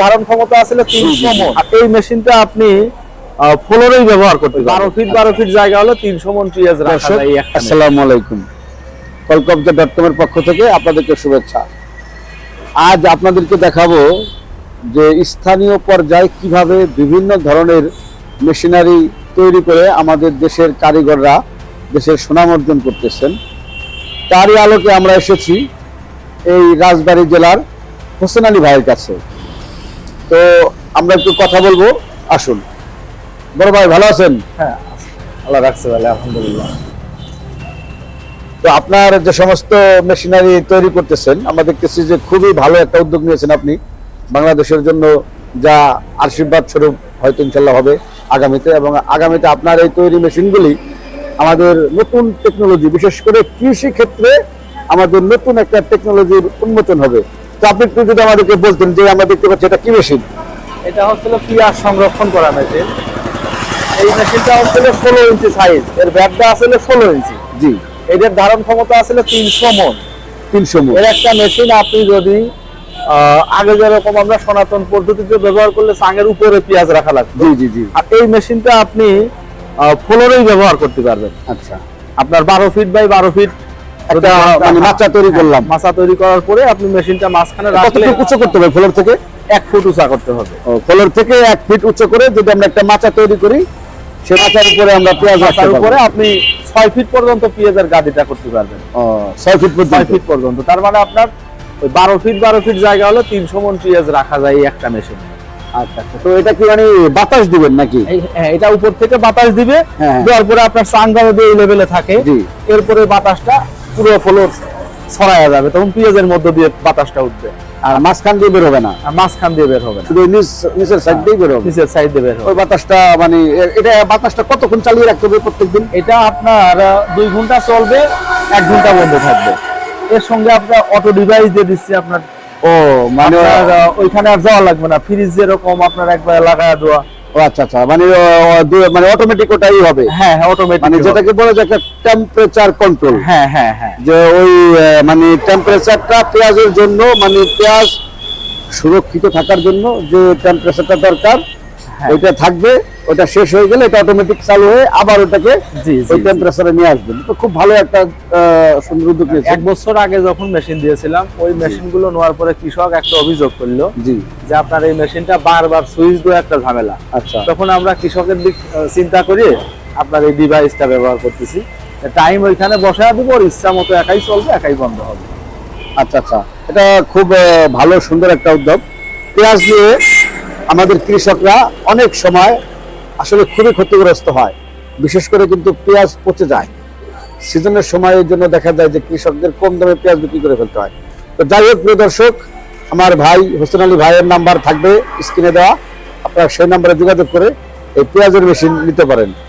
ধারণ ক্ষমতা আসলে তিনশো মন। এই মেশিনটা আপনি ফ্লোরেই ব্যবহার করতে বারো ফিট বারো ফিট জায়গা হলো তিনশো মন পেঁয়াজ। আসসালামু আলাইকুম কলকবজা ডট কমের পক্ষ থেকে আপনাদেরকে শুভেচ্ছা। আজ আপনাদেরকে দেখাবো যে স্থানীয় পর্যায়ে কীভাবে বিভিন্ন ধরনের মেশিনারি তৈরি করে আমাদের দেশের কারিগররা দেশের সুনাম অর্জন করতেছেন। তারই আলোকে আমরা এসেছি এই রাজবাড়ী জেলার হোসেন আলী ভাইয়ের কাছে। তো আমরা একটু কথা বলব। আসুন। বড় ভাই ভালো আছেন? হ্যাঁ আল্লাহ রাখছে ভালো আলহামদুলিল্লাহ। তো আপনার যে সমস্ত মেশিনারি তৈরি করতেছেন আমরা দেখতেছি যে খুবই ভালো একটা উদ্যোগ নিয়েছেন আপনি। বাংলাদেশের জন্য যা আশীর্বাদ স্বরূপ হয়তো ইনশাল্লাহ হবে আগামীতে এবং আগামীতে আপনার এই তৈরি মেশিনগুলি আমাদের নতুন টেকনোলজি বিশেষ করে কৃষি ক্ষেত্রে আমাদের নতুন একটা টেকনোলজির উন্মোচন হবে। তো আপনি একটু যদি আমাদেরকে বলতেন যে আমরা দেখতে পাচ্ছি এটা কি মেশিন? এটা হচ্ছিল পেঁয়াজ সংরক্ষণ করা মেশিন। এই মেশিনটা হচ্ছিল ষোলো ইঞ্চি সাইজ এর ব্যাগটা আসলে ষোলো ইঞ্চি। জি। এটার ধারণ ক্ষমতা আসলে তিনশো মন। তিনশো মুখ এর একটা মেশিন আপনি যদি আগে যেরকম আমরা সনাতন পদ্ধতিতে ব্যবহার করলে চাঙের উপরে পেঁয়াজ রাখা লাগবে জি জি জি। আর এই মেশিনটা আপনি ফ্লোরেই ব্যবহার করতে পারবেন। আচ্ছা। আপনার বারো ফিট বাই বারো ফিট একটা মানে মাচা তৈরি করলাম। মাছা তৈরি করার পরে আপনি মেশিনটা মাঝখানে রাখলে উঁচু করতে হবে ফ্লোর থেকে? এক ফুট উঁচা করতে হবে। ফ্লোর থেকে এক ফিট উচ্চ করে যদি আমরা একটা মাচা তৈরি করি সে মাচার উপরে আমরা পেঁয়াজ উপরে আপনি ছয় ফিট পর্যন্ত পেঁয়াজের গাদিটা করতে পারবেন। ছয় ফিট ছয় ফিট পর্যন্ত। তার মানে আপনার ওই বারো ফিট বারো ফিট জায়গা হলো তিনশো মন পেঁয়াজ রাখা যায় একটা মেশিন। আচ্ছা আচ্ছা। তো এটা কি মানে বাতাস দিবেন নাকি? এটা উপর থেকে বাতাস দিবে। হ্যাঁ। দেওয়ার পরে আপনার চাঙ্গা যদি এই লেভেলে থাকে। এরপরে বাতাসটা পুরো ফ্লোর ছড়ায়া যাবে তখন পেঁয়াজের মধ্য দিয়ে বাতাসটা উঠবে। আর মাঝখান দিয়ে বের হবে না। আর মাঝখান দিয়ে বের হবে না। শুধু নিচের সাইড দিয়ে বের হবে। নিচের সাইড দিয়ে বের হবে। ওই বাতাসটা মানে এটা বাতাসটা কতক্ষণ চালিয়ে রাখতে হবে প্রত্যেকদিন? এটা আপনার দুই ঘণ্টা চলবে এক ঘণ্টা বন্ধ থাকবে। এর সঙ্গে আপনার অটো ডিভাইস দিয়ে দিচ্ছি আপনার। ও মানে ওইখানে আর যাওয়া লাগবে না। ফ্রিজ যেরকম আপনার একবার লাগায় দেওয়া। আচ্ছা আচ্ছা। মানে মানে অটোমেটিক ওটাই হবে। হ্যাঁ হ্যাঁ অটোমেটিক মানে যেটাকে বলা যায় একটা টেম্পারেচার কন্ট্রোল হ্যাঁ হ্যাঁ হ্যাঁ। যে ওই মানে টেম্পারেচারটা পেঁয়াজের জন্য মানে পেঁয়াজ সুরক্ষিত থাকার জন্য যে টেম্পারেচারটা দরকার হ্যাঁ। ওইটা থাকবে ওটা শেষ হয়ে গেলে এটা অটোমেটিক চালু হয়ে আবার ওটাকে ওই টেম্পারেচারে নিয়ে আসবেন। তো খুব ভালো একটা সুন্দর উদ্যোগ এক বছর আগে যখন মেশিন দিয়েছিলাম ওই মেশিনগুলো নেওয়ার পরে কৃষক একটা অভিযোগ করল জি। যে আপনার এই মেশিনটা বারবার সুইচ দেওয়া একটা ঝামেলা। আচ্ছা। তখন আমরা কৃষকের দিক চিন্তা করে আপনার এই ডিভাইসটা ব্যবহার করতেছি। টাইম ওইখানে বসায় দিব ওর ইচ্ছা মতো একাই চলবে একাই বন্ধ হবে। আচ্ছা আচ্ছা। এটা খুব ভালো সুন্দর একটা উদ্যোগ। পেঁয়াজ নিয়ে আমাদের কৃষকরা অনেক সময় আসলে খুবই ক্ষতিগ্রস্ত হয়। বিশেষ করে কিন্তু পেঁয়াজ পচে যায়। সিজনের সময়ের জন্য দেখা যায় যে কৃষকদের কম দামে পেঁয়াজ বিক্রি করে ফেলতে হয়। তো যাই হোক, প্রিয় দর্শক, আমার ভাই হোসেন আলী ভাইয়ের নাম্বার থাকবে স্ক্রিনে দেওয়া। আপনারা সেই নাম্বারে যোগাযোগ করে এই পেঁয়াজের মেশিন নিতে পারেন।